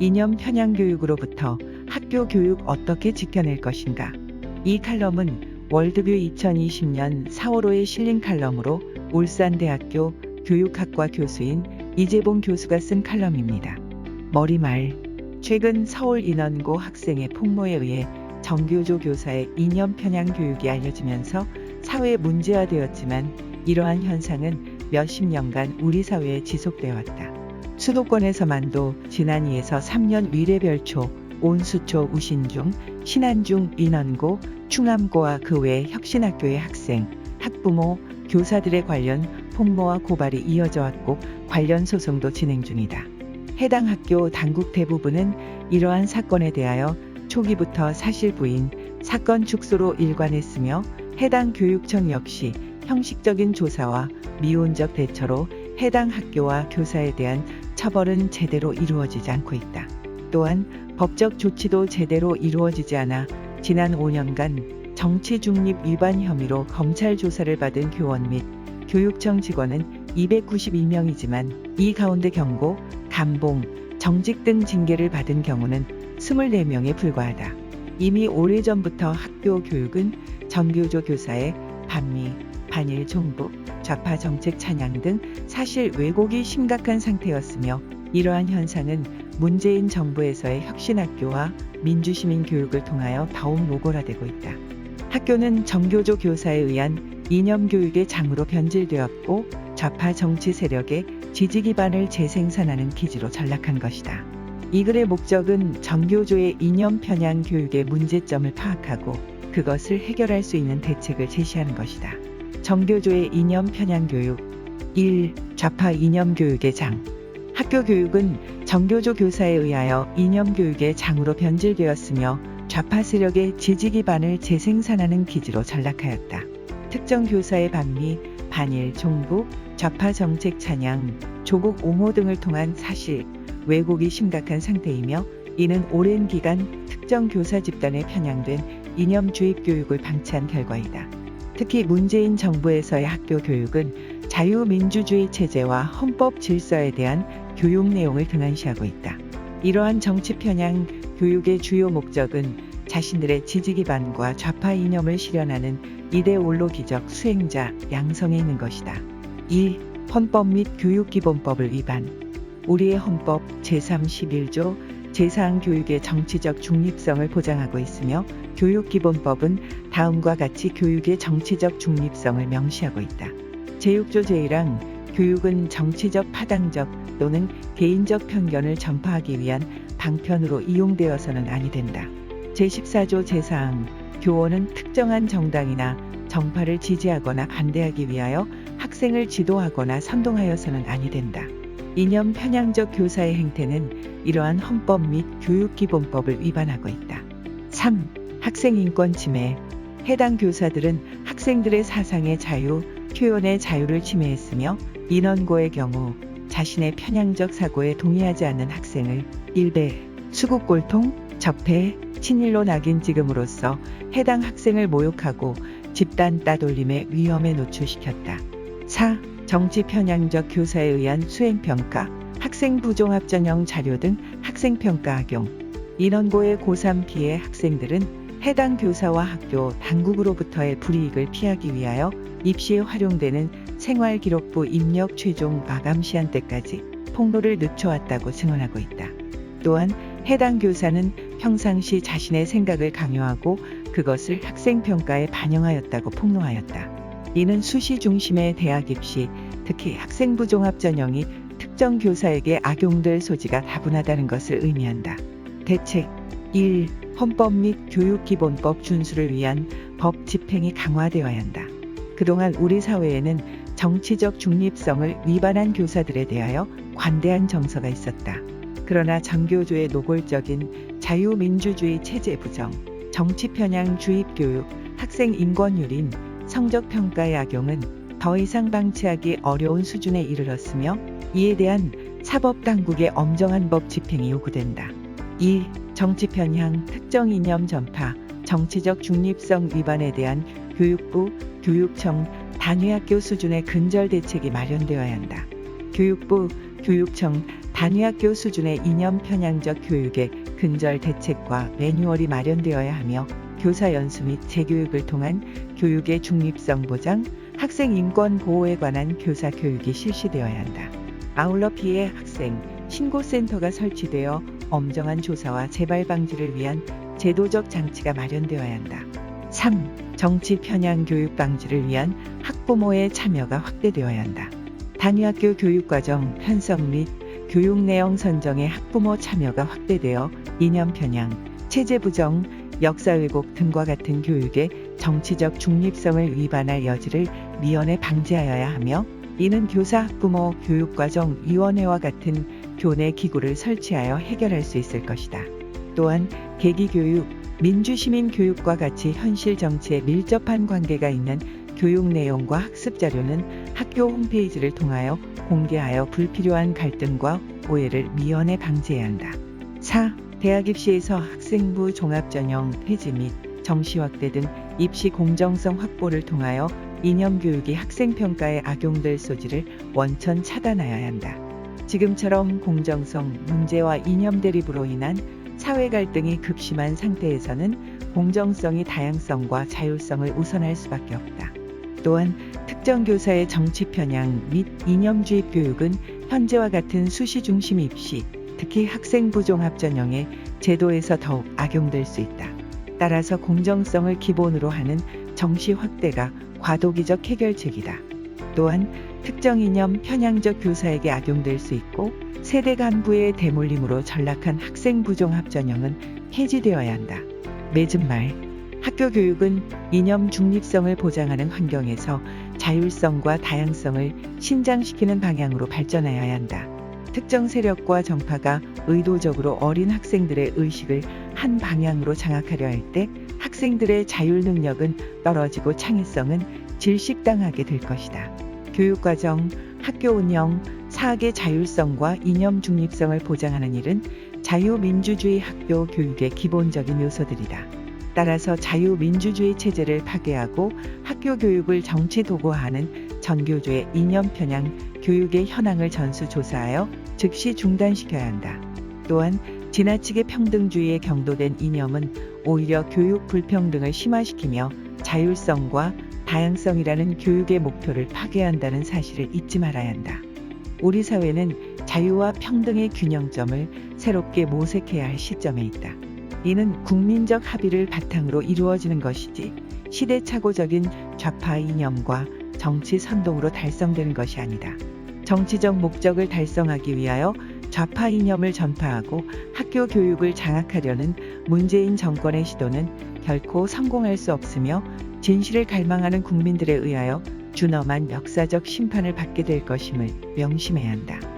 이념 편향 교육으로부터 학교 교육 어떻게 지켜낼 것인가? 이 칼럼은 월드뷰 2020년 4월 5에 실린 칼럼으로 울산대학교 교육학과 교수인 이재봉 교수가 쓴 칼럼입니다. 머리말 최근 서울 인원고 학생의 폭로에 의해 정교조 교사의 이념 편향 교육이 알려지면서 사회 문제화되었지만 이러한 현상은 몇십 년간 우리 사회에 지속되어 왔다. 수도권에서만도 지난 2에서 3년 위례별초, 온수초 우신중, 신안중 인원고, 충암고와 그 외 혁신학교의 학생, 학부모, 교사들의 관련 폭로와 고발이 이어져 왔고 관련 소송도 진행 중이다. 해당 학교 당국 대부분은 이러한 사건에 대하여 초기부터 사실 부인, 사건 축소로 일관했으며 해당 교육청 역시 형식적인 조사와 미온적 대처로 해당 학교와 교사에 대한 처벌은 제대로 이루어지지 않고 있다. 또한 법적 조치도 제대로 이루어지지 않아 지난 5년간 정치 중립 위반 혐의로 검찰 조사를 받은 교원 및 교육청 직원은 292명이지만 이 가운데 경고, 감봉, 정직 등 징계를 받은 경우는 24명에 불과하다. 이미 오래전부터 학교 교육은 정교조 교사의 반미, 반일 종북, 좌파 정책 찬양 등 사실 왜곡이 심각한 상태였으며 이러한 현상은 문재인 정부에서의 혁신학교와 민주시민 교육을 통하여 더욱 노골화되고 있다. 학교는 정교조 교사에 의한 이념 교육의 장으로 변질되었고 좌파 정치 세력의 지지 기반을 재생산하는 기지로 전락한 것이다. 이 글의 목적은 정교조의 이념 편향 교육의 문제점을 파악하고 그것을 해결할 수 있는 대책을 제시하는 것이다. 정교조의 이념 편향 교육 1. 좌파 이념 교육의 장 학교 교육은 정교조 교사에 의하여 이념 교육의 장으로 변질되었으며 좌파 세력의 지지 기반을 재생산하는 기지로 전락하였다. 특정 교사의 반미, 반일, 종북, 좌파 정책 찬양, 조국 옹호 등을 통한 사실, 왜곡이 심각한 상태이며 이는 오랜 기간 특정 교사 집단에 편향된 이념 주입 교육을 방치한 결과이다. 특히 문재인 정부에서의 학교 교육은 자유민주주의 체제와 헌법 질서에 대한 교육 내용을 등한시하고 있다. 이러한 정치 편향 교육의 주요 목적은 자신들의 지지 기반과 좌파 이념을 실현하는 이데올로기적 수행자 양성에 있는 것이다. 2. 헌법 및 교육기본법을 위반. 우리의 헌법 제31조 제4항 교육의 정치적 중립성을 보장하고 있으며 교육기본법은 다음과 같이 교육의 정치적 중립성을 명시하고 있다. 제6조 제1항 교육은 정치적 파당적 또는 개인적 편견을 전파하기 위한 방편으로 이용되어서는 아니 된다. 제14조 제4항 교원은 특정한 정당이나 정파를 지지하거나 반대하기 위하여 학생을 지도하거나 선동하여서는 아니 된다. 이념 편향적 교사의 행태는 이러한 헌법 및 교육기본법을 위반하고 있다. 3. 학생 인권 침해. 해당 교사들은 학생들의 사상의 자유, 표현의 자유를 침해했으며 인원고의 경우 자신의 편향적 사고에 동의하지 않는 학생을 일배, 수국골통, 적폐, 친일로 낙인 찍음으로써 해당 학생을 모욕하고 집단 따돌림의 위험에 노출시켰다. 4. 정치 편향적 교사에 의한 수행평가, 학생 부 종합 전형 자료 등 학생평가 악용. 인원고의 고3 피해 학생들은 해당 교사와 학교 당국으로부터의 불이익을 피하기 위하여 입시에 활용되는 생활기록부 입력 최종 마감 시한 때까지 폭로를 늦춰왔다고 증언하고 있다. 또한 해당 교사는 평상시 자신의 생각을 강요하고 그것을 학생평가에 반영하였다고 폭로하였다. 이는 수시 중심의 대학 입시, 특히 학생부 종합 전형이 특정 교사에게 악용될 소지가 다분하다는 것을 의미한다. 대책 1. 헌법 및 교육기본법 준수를 위한 법 집행이 강화되어야 한다. 그동안 우리 사회에는 정치적 중립성을 위반한 교사들에 대하여 관대한 정서가 있었다. 그러나 정교조의 노골적인 자유민주주의 체제 부정, 정치 편향 주입 교육, 학생 인권 유린, 성적 평가의 악용은 더 이상 방치하기 어려운 수준에 이르렀으며 이에 대한 사법 당국의 엄정한 법 집행이 요구된다. 2. 정치 편향, 특정 이념 전파, 정치적 중립성 위반에 대한 교육부, 교육청, 단위학교 수준의 근절 대책이 마련되어야 한다. 교육부, 교육청, 단위학교 수준의 이념 편향적 교육의 근절 대책과 매뉴얼이 마련되어야 하며 교사 연수 및 재교육을 통한 교육의 중립성 보장, 학생 인권 보호에 관한 교사 교육이 실시되어야 한다. 아울러 피해 학생 신고센터가 설치되어 엄정한 조사와 재발 방지를 위한 제도적 장치가 마련되어야 한다. 3. 정치 편향 교육 방지를 위한 학부모의 참여가 확대되어야 한다. 단위학교 교육과정 편성 및 교육 내용 선정의 학부모 참여가 확대되어 이념 편향, 체제 부정, 역사 왜곡 등과 같은 교육의 정치적 중립성을 위반할 여지를 미연에 방지하여야 하며 이는 교사 학부모 교육과정 위원회와 같은 교내 기구를 설치하여 해결할 수 있을 것이다. 또한 계기교육, 민주시민 교육과 같이 현실 정치에 밀접한 관계가 있는 교육 내용과 학습 자료는 학교 홈페이지를 통하여 공개하여 불필요한 갈등과 오해를 미연에 방지해야 한다. 4. 대학 입시에서 학생부 종합전형 폐지 및 정시 확대 등 입시 공정성 확보를 통하여 이념 교육이 학생 평가에 악용될 소지를 원천 차단하여야 한다. 지금처럼 공정성 문제와 이념 대립으로 인한 사회 갈등이 급심한 상태에서는 공정성이 다양성과 자율성을 우선할 수밖에 없다. 또한 특정 교사의 정치 편향 및 이념 주입 교육은 현재와 같은 수시 중심 입시, 특히 학생부 종합 전형의 제도에서 더욱 악용될 수 있다. 따라서 공정성을 기본으로 하는 정시 확대가 과도기적 해결책이다. 또한 특정 이념 편향적 교사에게 악용될 수 있고 세대 간부의 대물림으로 전락한 학생 부종합 전형은 해지되어야 한다. 맺은 말 학교 교육은 이념 중립성을 보장하는 환경에서 자율성과 다양성을 신장시키는 방향으로 발전하여야 한다. 특정 세력과 정파가 의도적으로 어린 학생들의 의식을 한 방향으로 장악하려 할 때 학생들의 자율 능력은 떨어지고 창의성은 질식당하게 될 것이다. 교육과정, 학교 운영, 사학의 자율성과 이념 중립성을 보장하는 일은 자유민주주의 학교 교육의 기본적인 요소들이다. 따라서 자유민주주의 체제를 파괴하고 학교 교육을 정치 도구화하는 전교조의 이념 편향 교육의 현황을 전수조사하여 즉시 중단시켜야 한다. 또한 지나치게 평등주의에 경도된 이념은 오히려 교육 불평등을 심화시키며 자율성과 다양성이라는 교육의 목표를 파괴한다는 사실을 잊지 말아야 한다. 우리 사회는 자유와 평등의 균형점을 새롭게 모색해야 할 시점에 있다. 이는 국민적 합의를 바탕으로 이루어지는 것이지 시대착오적인 좌파 이념과 정치 선동으로 달성되는 것이 아니다. 정치적 목적을 달성하기 위하여 좌파 이념을 전파하고 학교 교육을 장악하려는 문재인 정권의 시도는 결코 성공할 수 없으며 진실을 갈망하는 국민들에 의하여 준엄한 역사적 심판을 받게 될 것임을 명심해야 한다.